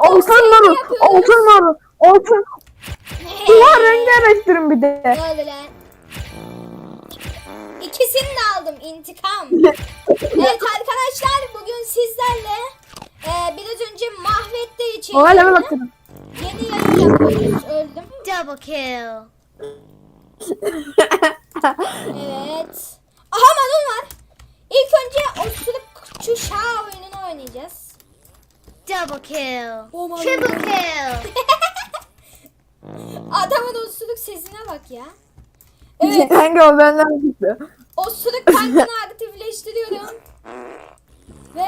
Altın naru. Altın naru. Altın. Ulan rengarenktirin bir de. Ne oldu lan? İkisini de aldım intikam. evet arkadaşlar bugün sizlerle e, biraz önce mahvettiği için O level atın. yeni yayın yapıyoruz. Öldüm. Double kill. Evet. Aha Marul var. İlk önce osurukçu şah oyununu oynayacağız. Double kill. Oh my Triple God. kill. Adamın osuruk sesine bak ya. Evet Kanka o benden gitti. osuruk tankını aktifleştiriyorum. Ve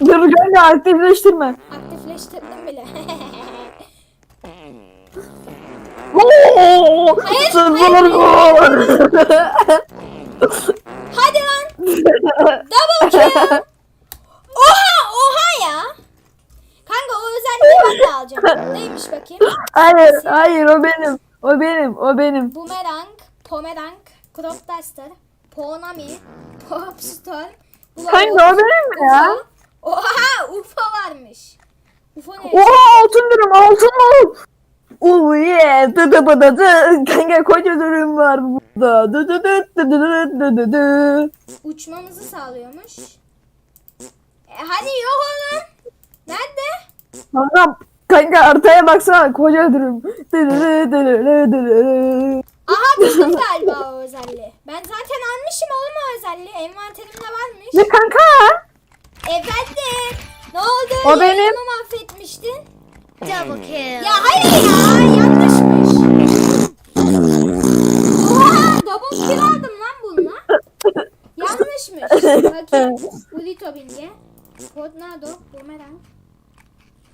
Dur kanka aktifleştirme. aktifleştirdim bile. Oo! Hayır, Sırtlar Hadi lan. Double kill. Oha oha ya. Kanka o özelliği ben de alacağım. Neymiş bakayım? Hayır, Neyse. hayır o benim. O benim, o benim. Boomerang, Pomerang, Crop Duster, Ponami, Popstorm, Blue Kanka o benim mi ya? Oha UFO varmış. UFO ne? Oha altın durum, altın mum. Oh yeah, dı dı bı dı dı. Kanka koca durum var burada. Dı dı dı dı dı dı dı dı. Uçmamızı sağlıyormuş. Kanka, kanka arkaya baksana koca dı. Aha buldum galiba o özelliği. Ben zaten almışım oğlum o özelliği. Envanterimde varmış. Ne kanka? Efendim. Ne oldu? O benim. Yayınımı mahvetmiştin. Double kill. Ya hayır ya yanlışmış. Oha double kill aldım lan bununla. Yanlışmış. Bakayım. Ulito bilgi. Tornado. Boomerang.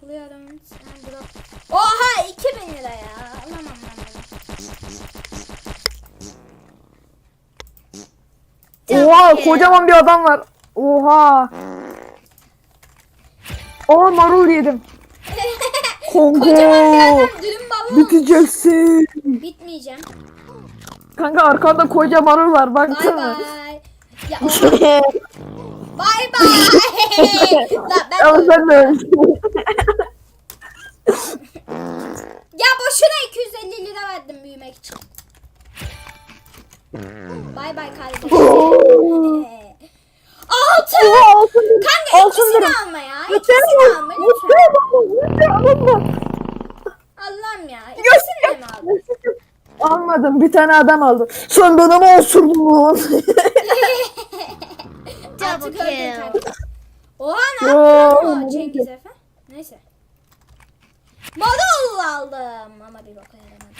Buluyorum. Sen drop. Oha 2000 lira ya. Alamam ben bunu. Oha kocaman bir adam var. Oha. Oha marul yedim. Kocaman bir Kongo. adam dürüm baba. Biteceksin. Bitmeyeceğim. Kanka arkanda koca marul var Bay baksana. bay. Ya oha. Bay bay. La ben Ama sen de. Ya boşuna 250 lira verdim büyümek için. Bay bay kardeşim. Altı. Oha altın dürüm. Kanka Altın ikisini alma ya. İkisini alma lütfen. Allah'ım ya. İkisini de mi aldın? Almadım. Bir tane adam aldı. Sen bana mı osurdun? Artık öldün kanka. Oha ne yaptın o ne Cengiz Efe? Neyse. Marul aldım ama bir boka yaramadı.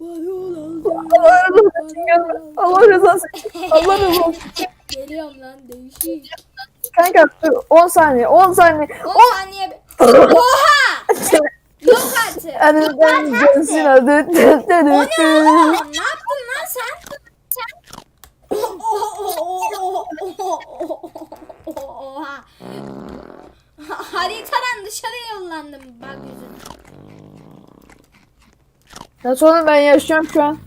Marul aldım. Allah rızası için. Allah rızası için. Geliyorum lan değişik. Kanka dur 10 saniye 10 saniye. 10 saniye. Oha! Yok artık. Hadi ben gelsin hadi. O ne oğlum? Ne yaptın lan sen? Haritadan dışarıya yollandım bak yüzünden. Ya sonra ben yaşıyorum şu an.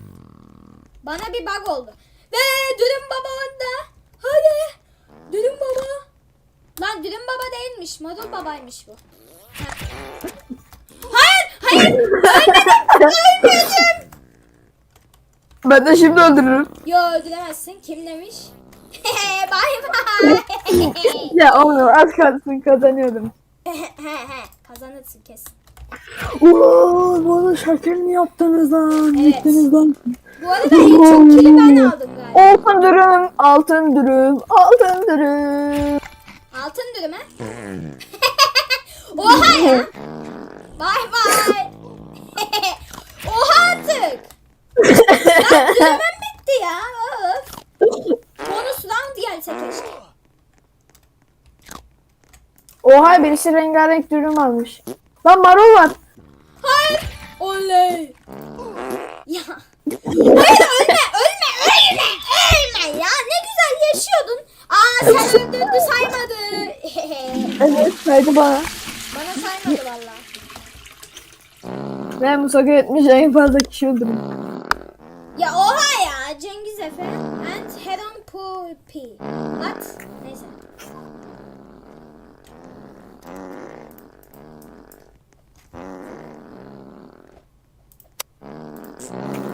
Bana bir bug oldu. Ve dürüm baba orada. Hadi. Dürüm baba. Lan dürüm baba değilmiş. Marul babaymış bu. Ha. Hayır. Hayır. Ölmedim. Ölmedim. Ben de şimdi öldürürüm. Yo öldüremezsin. Kim demiş? bay bay. Ya oğlum az kalsın kazanıyordum. Kazanırsın kesin. Oo, bana şeker mi yaptınız lan? Evet. Gittiniz lan. Bu arada en çok kili ben aldım galiba. Altın dürüm, altın dürüm, altın dürüm. Altın dürüm ha? Oha ya. Bay bay. Oha artık. Oha birisi rengarenk dürüm almış. Lan marul var. Hayır. Oley. Ya. Hayır ölme ölme ölme ölme ya. Ne güzel yaşıyordun. Aa sen öldürdü saymadı. Evet saydı bana. Bana saymadı valla. Ben Musaga etmiş en fazla kişi öldürdüm. Ya oha ya Cengiz Efe and Heron Puppy. What? Thanks.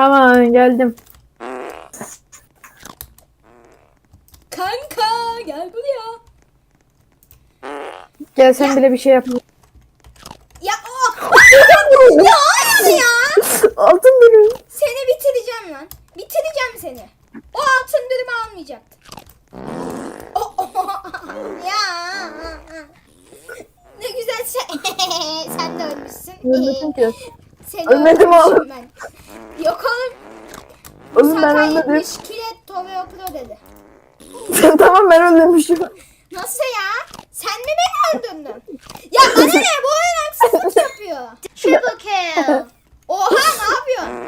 Tamam geldim. Kanka gel buraya. Gel sen bile bir şey yapma. Ya o. ya hayır ya. Altın benim. Seni bitireceğim lan. Bitireceğim seni. O altın dürümü almayacaktın. O, o, ya. Ne güzel sen. sen de ölmüşsün. Ölmedim ki. Seni Ölmedim öldürmüşüm oğlum. Ben. Oğlum ben ölmedim. yetmiş kilet Toveo Pro dedi. tamam ben ölmemişim. Nasıl ya? Sen mi beni öldürdün? Ya bana ne? Bu oyun haksızlık yapıyor. Triple kill. Oha ne yapıyorsun?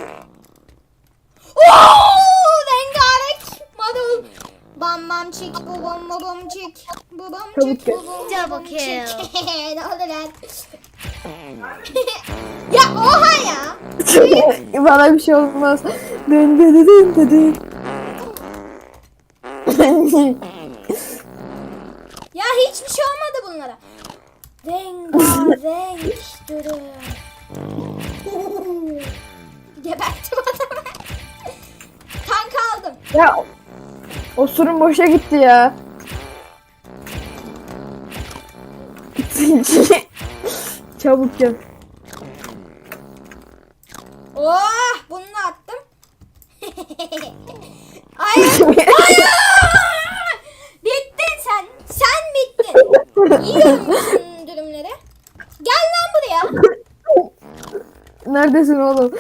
Oo, rengarenk marul. Bam bam çik bu bam bu bam çik. Bu bam Çabuk çik gel. bu bam bu Double bam kill. çik. ne oldu lan? Ya oha ya. Bana bir şey olmaz. Dın dın dın dın dın. Ya hiçbir şey olmadı bunlara. Rengarenk. Oo, Gebertim adamı. Tank aldım. ya osurum boşa gitti ya. Çabuk gel. Oh bunu da attım. Hayır. Hayır. Bittin sen. Sen bittin. Yiyorum dürümleri. Gel lan buraya. Neredesin oğlum?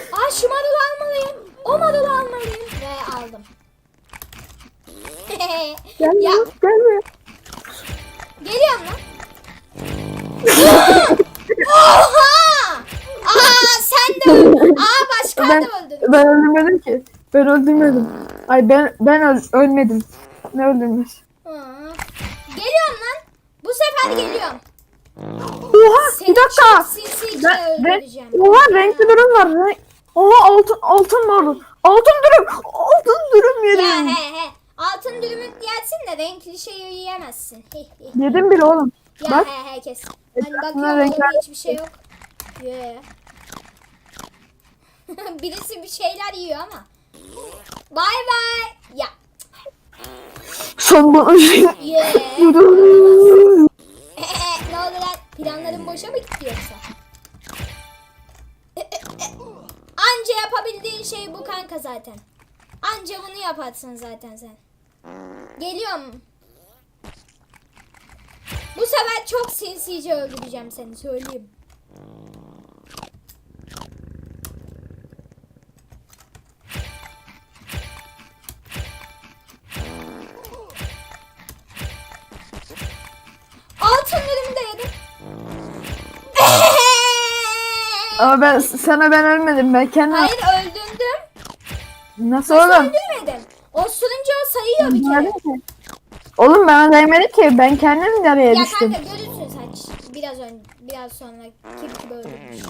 Ki. Ben öldürmedim. Ay ben ben öl- ölmedim. Ne öldürmüş? Geliyorum lan. Bu sefer geliyorum. Oha Seni bir dakika. sinsice Ben, ben, öldüreceğim. oha renkli dürüm var. Renk. Oha altın altın var. Altın dürüm. Altın Ya yedim. he he. Altın dürümü yersin de renkli şeyi yiyemezsin. Yedim bile oğlum. Ya Bak. he he kes. Hani bakıyorum renkler- hiçbir şey yok. Ye. Birisi bir şeyler yiyor ama. Bay bay. Ya. Son. Ye. ne oldu lan? Planların boşa mı gitti yoksa? Anca yapabildiğin şey bu kanka zaten. Anca bunu yaparsın zaten sen. Geliyorum. Bu sefer çok sinsice öldüreceğim seni söyleyeyim. Ama ben sana ben ölmedim. Ben kendim. Hayır öldürdüm. Nasıl Nasıl oğlum? öldürmedim? Osurunca o sayıyor bir kere. Ki. Oğlum ben değmedim ki. Ben kendim nereye Ya düştüm. kanka görürsün sen biraz önce biraz sonra kim gibi öldürmüş.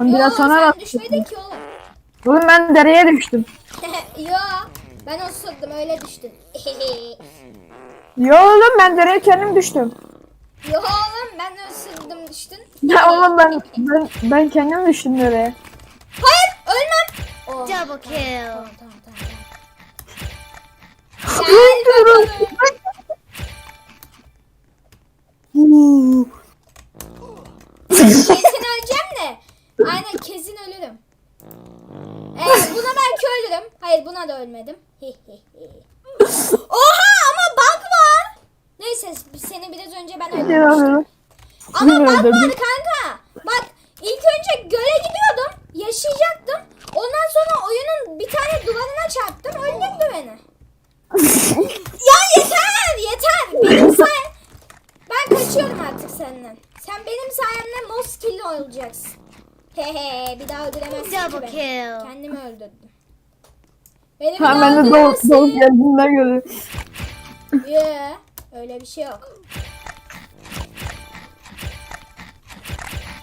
Yo Biraz sonra sen düşmedin ki oğlum. Oğlum ben dereye düştüm. Yo ben osurdum öyle düştün. Yo oğlum ben dereye kendim düştüm. Yo oğlum ben osurdum düştün. Ya oğlum ben ben ben kendim düştüm dereye. Hayır ölmem. Oh. Double kill. Tamam tamam tamam. Gel bakalım. Kesin öleceğim de. Aynen kesin ölürüm. Evet buna belki ölürüm. Hayır buna da ölmedim. Oha ama bug var. Neyse seni biraz önce ben öldürmüştüm. Ama Yine öldürdüm. kanka. Bak ilk önce göle gidiyordum. Yaşayacaktım. Ondan sonra oyunun bir tane duvarına çarptım. Öldürdü beni. ya yeter yeter. Benim say- Ben kaçıyorum artık senden. Sen benim sayemde Moskilli olacaksın. Hehe bir daha öldüremezsin ki Double beni. kill. Kendimi öldürdüm. Beni bir Ha daha ben de doğup öldüremezsin. doğup geldiğinden göre. Yeah, öyle bir şey yok.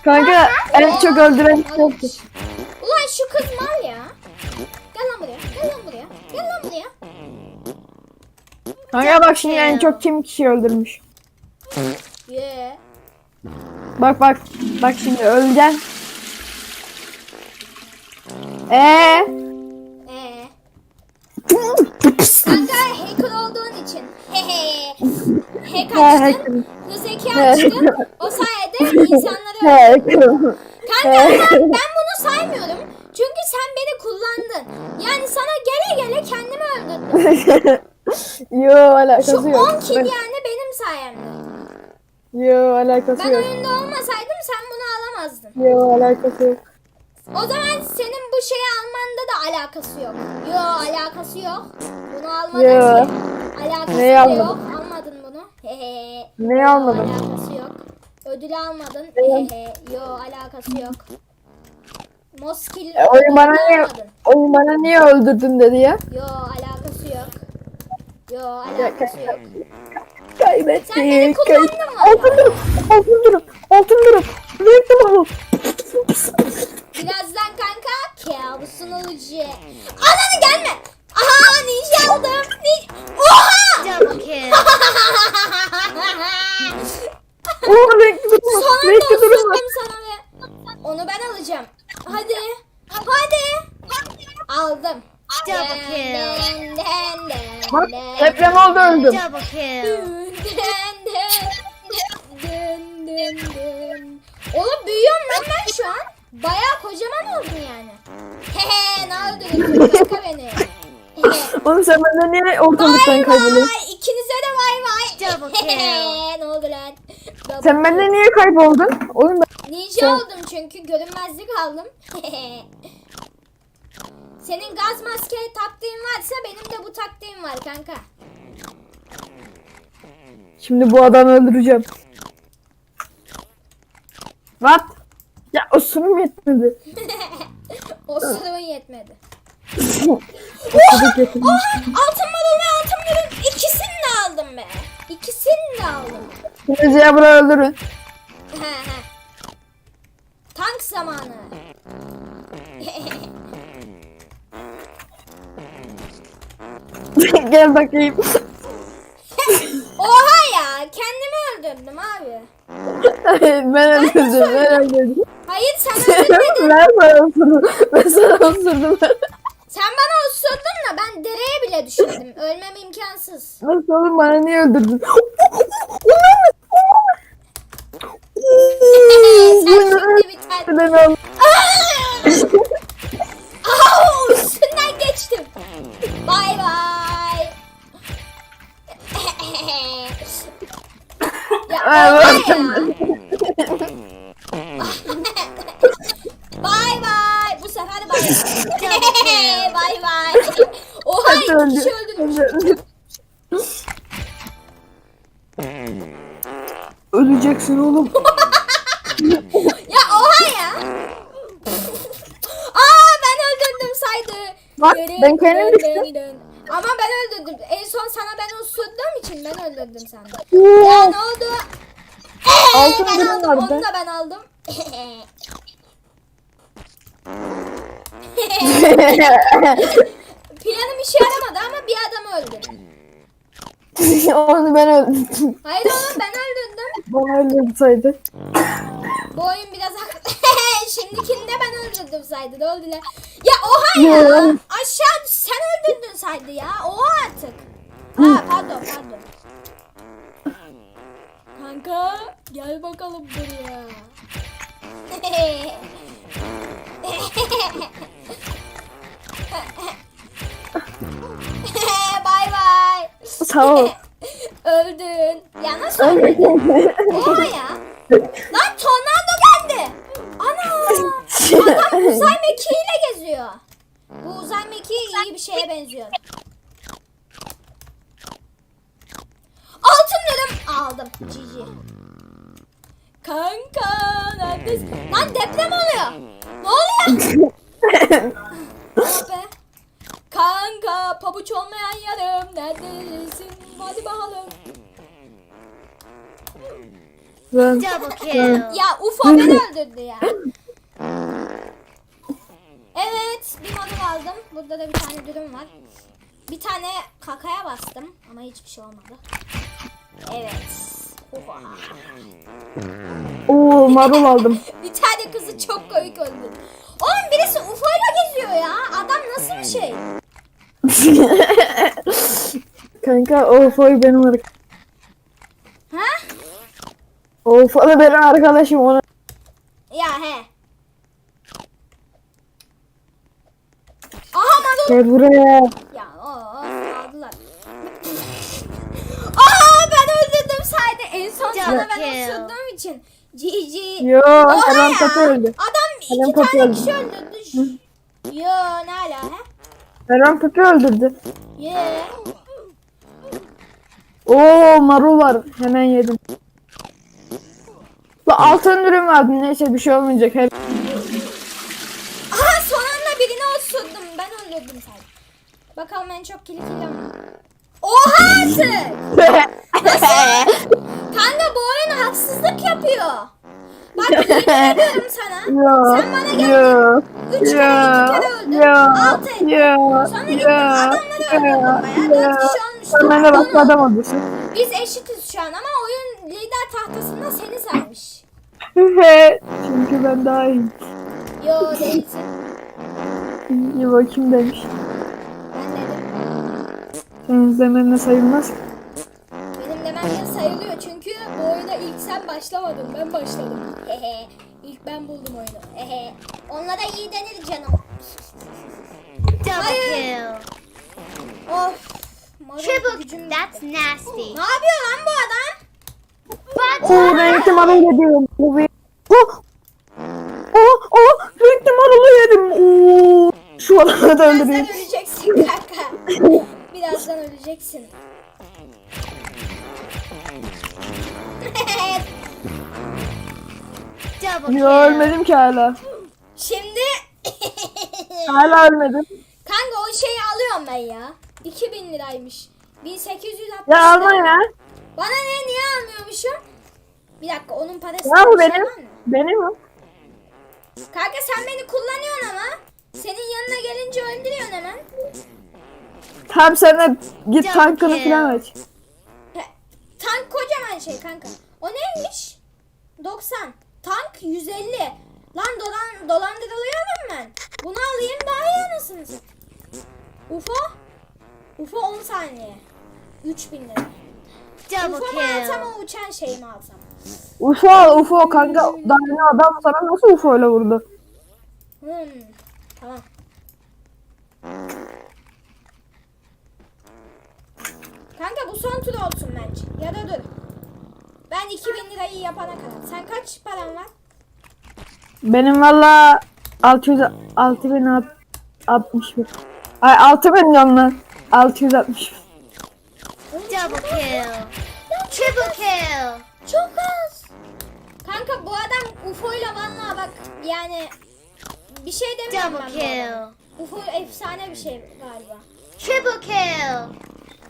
Kanka en çok öldüren yoktu. Ulan şu kız mal ya. Gel lan buraya. Gel lan buraya. Gel lan buraya. Kanka bak şimdi en çok kim kişi öldürmüş. Yeah. Bak bak. Bak şimdi öleceksin. Eee? Ee. Kanka hacker olduğun için. Hack açtın. Hız eki açtın. O sayede insanları He. Kanka ben bunu saymıyorum. Çünkü sen beni kullandın. Yani sana gele gele kendimi öldürdüm. Yo alakası Şu yok. 10 kill yani benim sayemde. Yo alakası Ben yok. oyunda olmasaydım sen bunu alamazdın. Yo alakası yok. O zaman senin bu şeyi almanda da alakası yok. Yo alakası yok. Bunu almadın Yo. ki. Alakası Neyi da almadın? yok. Almadın bunu. Hehe. Neyi Yo, almadın? Alakası yok. Ödülü almadın. Neyi? Hehe. Yo alakası yok. Moskil E, oyun bana niye, almadın. oyun bana niye öldürdün dedi ya. Yo alakası yok. Yo alakası yok. Kaybettik. Sen beni kullandın mı? Altın durum. Den, den, dün, dün, dün. Oğlum büyüyorum lan ben şu an. Bayağı kocaman oldum yani. Hehe ne oldu kanka beni. Oğlum sen benden niye ortalıktan kayboluyorsun? bay. İkinize de bay bay. Double kill. ne oldu lan? Sen benden niye kayboldun? Oğlum ben... Ninja Sen- oldum çünkü görünmezlik aldım. Senin gaz maske taktiğin varsa benim de bu taktiğim var kanka. Şimdi bu adamı öldüreceğim. What? Ya osurum yetmedi. o sorun yetmedi. Osuruk yetmedi. Oha! Altın marul ve altın marul ikisini de aldım be. İkisini de aldım. Şimdi Zebra öldürün. He he. Tank zamanı. Gel bakayım. Oha ya kendimi abi. ben öldürdüm. Ben öldürdüm. Hayır sen öldürmedin. ben sana osurdum. Ben sana osurdum. sen bana osurdun da ben dereye bile düşmedim. Ölmem imkansız. Nasıl oğlum bana niye öldürdün? sen şimdi biter. Ben. Au, üstünden geçtim. Bay bay. Ya. Bay bay. Bu sefer bay bay. bay bay. Oha iki kişi öldürmüş. Öleceksin oğlum. Ya oha ya. Aa ben öldürdüm saydı. Bak, Dön, ben kendim düştüm. Ama ben öldürdüm. En son sana ben osurduğum için ben öldürdüm seni. Ya ne oldu? Ee, Altın ben aldım. vardı. Onu da ben aldım. Planım işe yaramadı ama bir adamı öldürdüm. Onu ben öldürdüm. Hayır oğlum ben öldürdüm. Bana öldürseydi. Bu oyun biraz haklı. Şimdikinde ben öldürdüm saydı. Ne oldu lan? Ya oha ya. Aşağı düş. Sen öldürdün saydı ya. Oha artık. Ha pardon pardon. Kanka gel bakalım buraya. bay bay. Sağ ol. Öldün. Ya nasıl öldün? Oha ya. Lan tornado. Adam uzay mekiğiyle geziyor. Bu uzay mekiği iyi bir şeye benziyor. Altın dedim. Aldım. Cici. Kanka neredesin? Lan deprem oluyor. Ne oluyor? oh be. Kanka pabuç olmayan yarım neredesin? Hadi bakalım. Ben Double kill. Ya UFO beni öldürdü ya. Evet bir model aldım. Burada da bir tane dürüm var. Bir tane kakaya bastım ama hiçbir şey olmadı. Evet. Oha. Oo marul aldım. Bir tane kızı çok komik öldü. Oğlum birisi UFO ile geziyor ya. Adam nasıl bir şey? Kanka o foy benim ar- Ha? o foy benim arkadaşım ona. Ya he. Aha Marul. Gel buraya. Ya o aldılar. Aa ben öldürdüm sayede en son sana ben ısırdığım için. GG. Yo Oha ya. Papi öldü. Adam iki Papi tane öldü. kişi öldürdü. Yo ne ala he? Eren Papi öldürdü. Ye. Oo marul var. Hemen yedim. Bu altın ürün vardı. Neyse bir şey olmayacak. Hep. Aha son anda birini ısırdım. Öldürdüm sadece. Bakalım en çok kilit mi? Oha artık. Kanka bu oyun haksızlık yapıyor. Bak yemin ediyorum sana. Yo. Sen bana geldin. Üç kere iki kere öldün. Altı ettin. Sonra gittin adamları öldürdün bayağı. Dört kişi olmuştu. Benden Onu- başka adam. Biz eşitiz şu an ama oyun lider tahtasında seni saymış. Çünkü ben daha iyi. Yo değilsin. İyi bakayım demiş. Ben dedim. Sen izlemenle sayılmaz. ki. Benim demem de sayılıyor çünkü bu oyuna ilk sen başlamadın. Ben başladım. Hehe. İlk ben buldum oyunu. Hehe. Onlara iyi denir canım. Double kill. Of. Gücüm That's nasty. Ne yapıyor lan bu adam? But Oo marul yedim. Bu bir... Oh! Oh! Oh! Renkli marulu yedim. Oo! Şu adamı da öldüreyim. Birazdan öleceksin kanka. Birazdan öleceksin. Yo kill. ölmedim ki hala. Şimdi Hala ölmedim. kanka o şeyi alıyorum ben ya. 2000 liraymış. 1860 Ya alma lira. ya. Bana ne niye almıyormuşum? Bir dakika onun parası Ya bu benim. Benim o. Kanka sen beni kullanıyorsun ama. Senin yanına gelince öldürüyorsun hemen. Tamam sen de git Canım tankını ya. falan aç. Tank kocaman şey kanka. O neymiş? 90. Tank 150. Lan dolan, dolandırılıyorum ben. Bunu alayım daha iyi anasını satayım. UFO? UFO 10 saniye. 3000 lira. Double UFO mu alsam o uçan şey mi alsam? UFO UFO kanka. Daha yeni adam sana nasıl UFO ile vurdu? Hmm. Tamam. Kanka bu son tur olsun bence. Ya da dur. Ben 2000 lirayı yapana kadar. Sen kaç paran var? Benim valla 600 6061. Ay 6000 diyorum lan. 660. Double kill. Triple kill. Çok az. Kanka bu adam UFO ile valla bak yani bir şey demiyorum Double ben bu kill. UFO efsane bir şey galiba. Triple kill.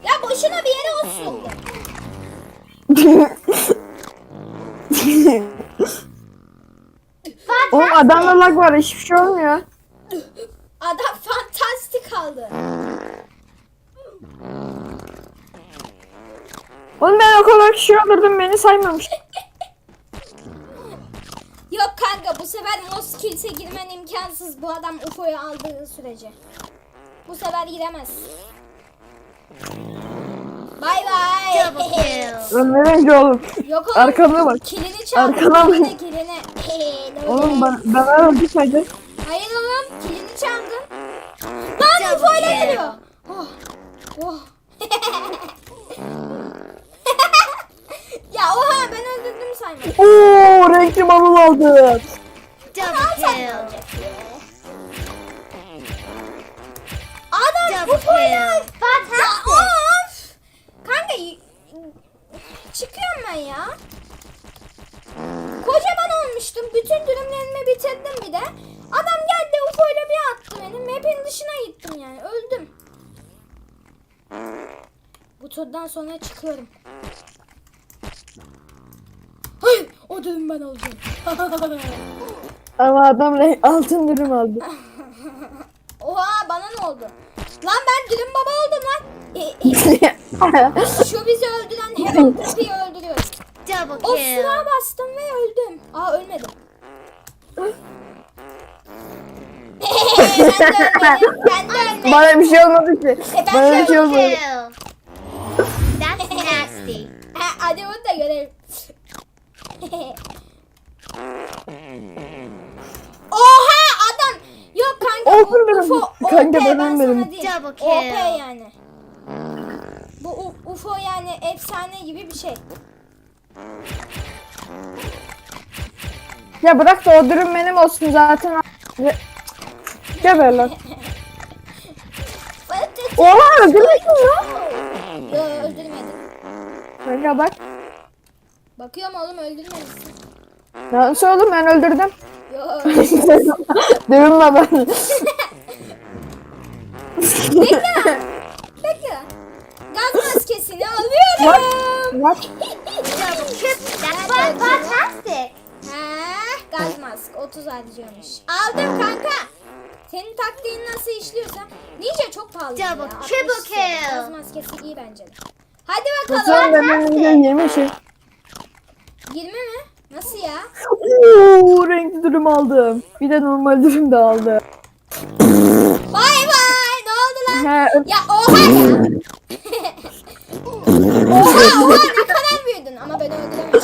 Ya boşuna bir yere osurdu. Oğlum adamda lag var hiçbir şey olmuyor. Adam fantastik aldı. Oğlum ben o kadar kişi öldürdüm beni saymamış. Kanka bu sefer Moss Kills'e girmen imkansız bu adam UFO'yu aldığı sürece. Bu sefer giremez. Bay bay. Ben nereye oğlum? Yok oğlum. Arkana bak. Kilini çaldı. Arkana bak. Kilini kilini. Oğlum ben, ben öldürseydim. Hayır oğlum kilini çaldın. Lan UFO ile geliyor. Oh. Oh. ya oha ben öldürdüm saymadım. Oo renkli marul aldım. Double kill. Adam ile. kill. Ya of. Kanka y- çıkıyorum ben ya. Koş açtım. Bütün dürümlerimi bitirdim bir de. Adam geldi UFO ile bir attı beni. Map'in dışına gittim yani. Öldüm. Bu turdan sonra çıkıyorum. O dürüm ben alacağım. Ama adam altın dürüm aldı. Oha bana ne oldu? Lan ben dürüm baba oldum lan. E, e, şu bizi öldüren Heron Puppy'yi öldürüyor. Double O kill. sıra bastım ve öldüm. Aa ölmedim. ben de ölmedim. Ben de ölmedim. Bana bir şey olmadı ki. ben Bana bir şey olmadı. kill. That's nasty. Ha, hadi bunu da görelim. Oha adam. Yok kanka bu benim. UFO OP Kanka ben ben ölmedim. sana kill. OP yani. Bu U- UFO yani efsane gibi bir şey. Ya bırak da o dürüm benim olsun zaten. Ve- Geber lan. Oha öldürmüşsün lan. Yo öldürmedim. Kanka bak. Bakıyorum oğlum öldürmemişsin. Nasıl oğlum ben öldürdüm. Yo. Dürüm baba. Bekle. Bekle. Gaz maskesini alıyorum. Bak. Kill. That's fun- fantastic. Ha, gaz mask 30 harcıyormuş. Aldım kanka. Senin taktiğin nasıl işliyorsa. Ninja çok pahalı. ya, Double, 60 triple kill. Gaz maskesi iyi bence de. Hadi bakalım. ben önce yemişim. 20 mi? Nasıl ya? Oo renkli dürüm aldım. Bir de normal dürüm de aldım. Bay bay. Ne oldu lan? He, Ya oha ya. oha oha ne kadar büyüdün ama beni öldüremedim.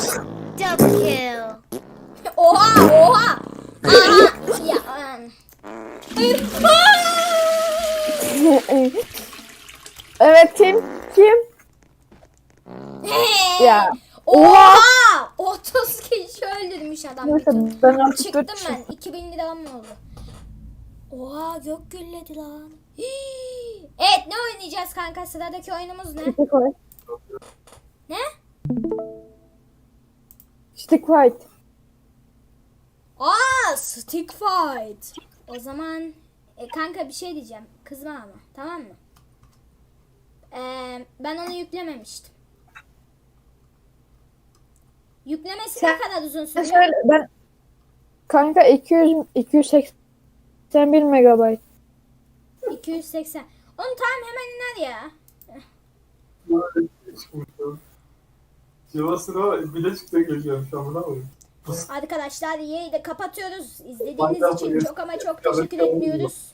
Double kill. Oha oha. Aa, ya. um. evet kim? Kim? Ya. Oha! 30 kişi öldürmüş adam. Neyse ben artık Çıktım dört ben. 2000 liram mı oldu? Oha gök gürledi lan. Hii. Evet ne oynayacağız kanka? Sıradaki oyunumuz ne? Stick white. Ne? Stick white. Aa stick fight. O zaman e, kanka bir şey diyeceğim. Kızma ama tamam mı? Ee, ben onu yüklememiştim. Yüklemesi Sen- ne kadar uzun Ben sürüyor? şöyle ben kanka 200 281 megabayt. 280. Onu tamam hemen iner ya. Sivas'ına Bilecik'te geziyorum şu an buna mı? Arkadaşlar yayını kapatıyoruz. İzlediğiniz için çok ama çok teşekkür ediyoruz.